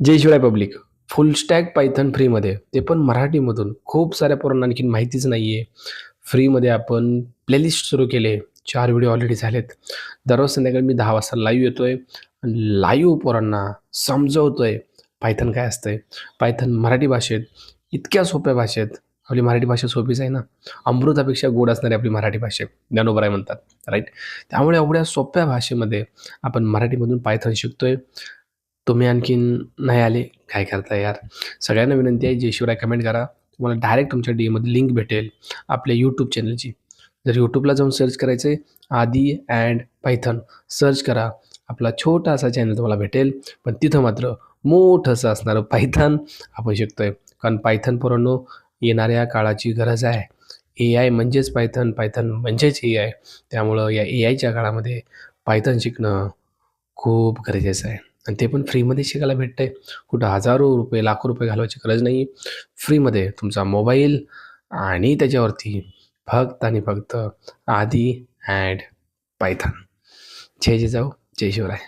जय Shivray public. Full stack Python फ्रीमध्ये ते पण मराठीमधून. खूप साऱ्या पोरांना आणखीन माहितीच नाही आहे फ्रीमध्ये आपण प्लेलिस्ट सुरू केले. चार व्हिडिओ ऑलरेडी झालेत. दररोज संध्याकाळी मी दहा वाजता लाईव्ह येतो आहे लाईव्ह पोरांना समजवतो आहे पायथन काय असतं आहे पायथन मराठी भाषेत इतक्या सोप्या भाषेत. आपली मराठी भाषा सोपीच आहे ना. अमृतापेक्षा गोड असणारी आपली मराठी भाषा ज्ञानोबराय म्हणतात. राईट त्यामुळे एवढ्या सोप्या भाषेमध्ये आपण मराठीमधून पायथन शिकतोय. तुम्ही आणखीन नाही आले. काय करता यार? सगळ्यांना विनंती आहे जय शिवराय कमेंट करा. तुम्हाला डायरेक्ट तुमच्या डी एमध्ये लिंक भेटेल आपल्या यूट्यूब चॅनलची जर यूट्यूबला जाऊन सर्च करायचं आहे आदी अँड पायथन सर्च करा. आपला छोटासा चॅनल तुम्हाला भेटेल पण तिथं मात्र मोठंसं असणारं पायथन आपण शिकतो आहे कारण पायथन पोरांनो येणाऱ्या काळाची गरज आहे. ए आय म्हणजेच पायथन पायथन म्हणजेच ए आय त्यामुळं या ए आयच्या काळामध्ये पायथन शिकणं खूप गरजेचं आहे. आणि ते पण फ्रीमध्ये शिकायला भेटतं आहे कुठं हजारो रुपये लाखो रुपये घालवायची गरज नाही फ्रीमध्ये तुमचा मोबाईल आणि त्याच्यावरती फक्त आणि फक्त आधी अँड पायथान. जय जय जाऊ जय शिवराय.